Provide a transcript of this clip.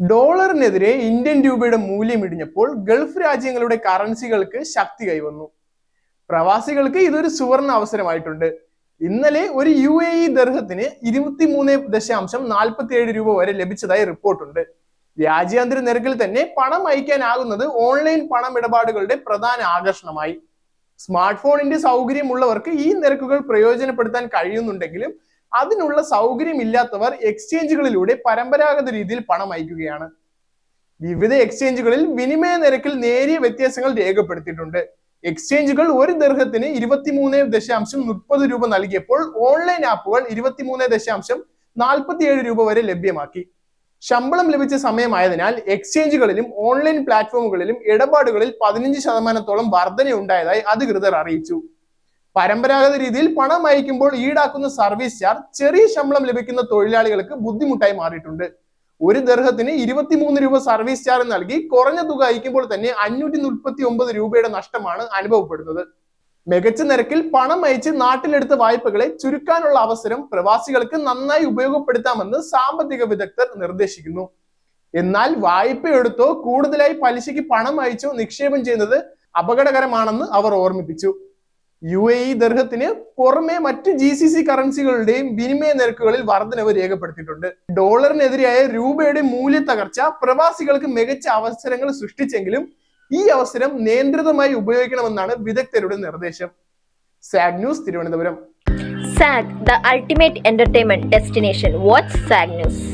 ഡോളറിനെതിരെ Indian രൂപയുടെ മൂല്യം ഇടിഞ്ഞപ്പോൾ Gulf രാജ്യങ്ങളുടെ കറൻസികൾക്ക് ശക്തി കൈവന്നു. പ്രവാസികൾക്ക് ഇതൊരു സുവർണ അവസരമായിട്ടുണ്ട്. ഇന്നലെ ഒരു യു എ ഇ ദർഹത്തിന് ഇരുപത്തി മൂന്ന് ദശാംശം നാൽപ്പത്തിയേഴ് രൂപ വരെ ലഭിച്ചതായി റിപ്പോർട്ടുണ്ട് രാജ്യാന്തര നിരക്കിൽ തന്നെ പണം അയക്കാനാകുന്നത് ഓൺലൈൻ പണമിടപാടുകളുടെ പ്രധാന ആകർഷണമായി. സ്മാർട്ട് ഫോണിന്റെ സൗകര്യമുള്ളവർക്ക് ഈ നിരക്കുകൾ പ്രയോജനപ്പെടുത്താൻ കഴിയുന്നുണ്ടെങ്കിലും അതിനുള്ള സൗകര്യം ഇല്ലാത്തവർ എക്സ്ചേഞ്ചുകളിലൂടെ പരമ്പരാഗത രീതിയിൽ പണം അയക്കുകയാണ്. വിവിധ എക്സ്ചേഞ്ചുകളിൽ വിനിമയ നിരക്കിൽ നേരിയ വ്യത്യാസങ്ങൾ രേഖപ്പെടുത്തിയിട്ടുണ്ട്. എക്സ്ചേഞ്ചുകൾ ഒരു ദീർഘത്തിന് ഇരുപത്തിമൂന്ന് ദശാംശം മുപ്പത് രൂപ നൽകിയപ്പോൾ ഓൺലൈൻ ആപ്പുകൾ ഇരുപത്തിമൂന്ന് ദശാംശം നാൽപ്പത്തിയേഴ് രൂപ വരെ ലഭ്യമാക്കി. ശമ്പളം ലഭിച്ച സമയമായതിനാൽ എക്സ്ചേഞ്ചുകളിലും ഓൺലൈൻ പ്ലാറ്റ്ഫോമുകളിലും ഇടപാടുകളിൽ പതിനഞ്ച് ശതമാനത്തോളം വർധനയുണ്ടായതായി അധികൃതർ അറിയിച്ചു. പരമ്പരാഗത രീതിയിൽ പണം അയക്കുമ്പോൾ ഈടാക്കുന്ന സർവീസ് ചാർജ് ചെറിയ ശമ്പളം ലഭിക്കുന്ന തൊഴിലാളികൾക്ക് ബുദ്ധിമുട്ടായി മാറിയിട്ടുണ്ട്. ഒരു ദർഹത്തിന് ഇരുപത്തിമൂന്ന് രൂപ സർവീസ് ചാർജ് നൽകി കുറഞ്ഞ തുക അയക്കുമ്പോൾ തന്നെ അഞ്ഞൂറ്റി മുപ്പത്തി ഒമ്പത് രൂപയുടെ നഷ്ടമാണ് അനുഭവപ്പെടുന്നത്. മികച്ച നിരക്കിൽ പണം അയച്ച് നാട്ടിലെടുത്ത വായ്പകളെ ചുരുക്കാനുള്ള അവസരം പ്രവാസികൾക്ക് നന്നായി ഉപയോഗപ്പെടുത്താമെന്ന് സാമ്പത്തിക വിദഗ്ധർ നിർദ്ദേശിക്കുന്നു. എന്നാൽ വായ്പ എടുത്തോ കൂടുതലായി പലിശയ്ക്ക് പണം അയച്ചോ നിക്ഷേപം ചെയ്യുന്നത് അപകടകരമാണെന്ന് അവർ ഓർമ്മിപ്പിച്ചു. യു എ ഇ ദർഹത്തിന് പുറമെ മറ്റ് ജി സി സി കറൻസികളുടെയും വിനിമയ നിരക്കുകളിൽ വർധനവ് രേഖപ്പെടുത്തിയിട്ടുണ്ട്. ഡോളറിനെതിരെയായ രൂപയുടെ മൂല്യ തകർച്ച പ്രവാസികൾക്ക് മികച്ച അവസരങ്ങൾ സൃഷ്ടിച്ചെങ്കിലും ഈ അവസരം നിയന്ത്രിതമായി ഉപയോഗിക്കണമെന്നാണ് വിദഗ്ധരുടെ നിർദ്ദേശം. Zag news Thiruvananthapuram. Zag the ultimate entertainment destination. Watch Zag News.